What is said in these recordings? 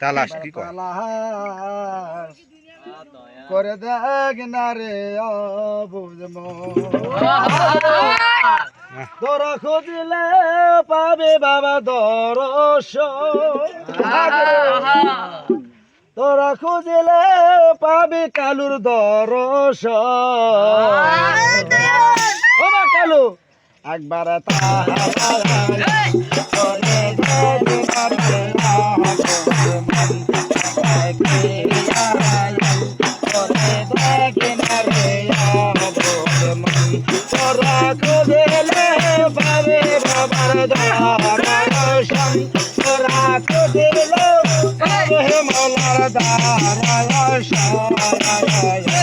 তালাশ। কি করে দেখ না রে বুঝম তোরা খুঁজলে পাবে বাবা দরস তোরা খুঁজলে পাবে কালুর দরস গেল? একবার মনার দারায় সারায়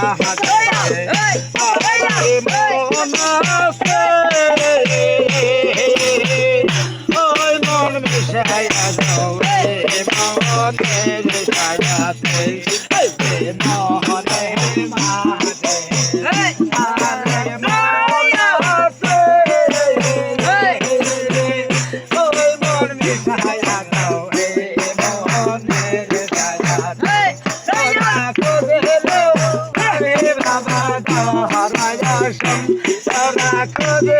ও মা কালু একবার তাহার করে দেখ না রে Cadê?